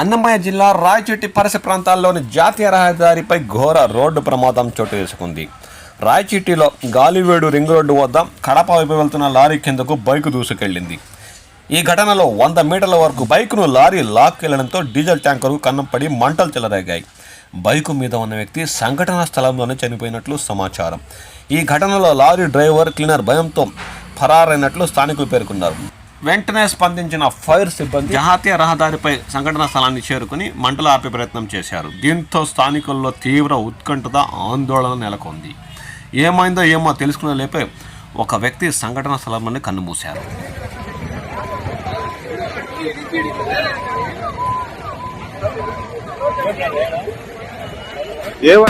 అన్నమయ్య జిల్లా రాయచెట్టి పరిసర ప్రాంతాల్లోని జాతీయ రహదారిపై ఘోర రోడ్డు ప్రమాదం చోటు చేసుకుంది. రాయచిట్టిలో గాలివేడు రింగ్ రోడ్డు వద్ద కడప వైపు వెళ్తున్న లారీ కిందకు బైకు దూసుకెళ్ళింది ఈ ఘటనలో వంద మీటర్ల వరకు బైకును లారీ లాక్కెళ్ళడంతో డీజిల్ ట్యాంకరు కన్నంపడి మంటలు చెలరేగాయి. బైకు మీద ఉన్న వ్యక్తి సంఘటనా స్థలంలోనే చనిపోయినట్లు సమాచారం. ఈ ఘటనలో లారీ డ్రైవర్ క్లీనర్ భయంతో ఫరారైనట్లు స్థానికులు పేర్కొన్నారు. వెంటనే స్పందించిన ఫైర్ సిబ్బంది జాతీయ రహదారిపై సంఘటనా స్థలాన్ని చేరుకుని మంటలు ఆపే ప్రయత్నం చేశారు. దీంతో స్థానికుల్లో తీవ్ర ఉత్కంఠత ఆందోళన నెలకొంది. ఏమైందో ఏమో తెలుసుకునే లేపే ఒక వ్యక్తి సంఘటనా స్థలంలోనే కన్నుమూశారు. ఏవా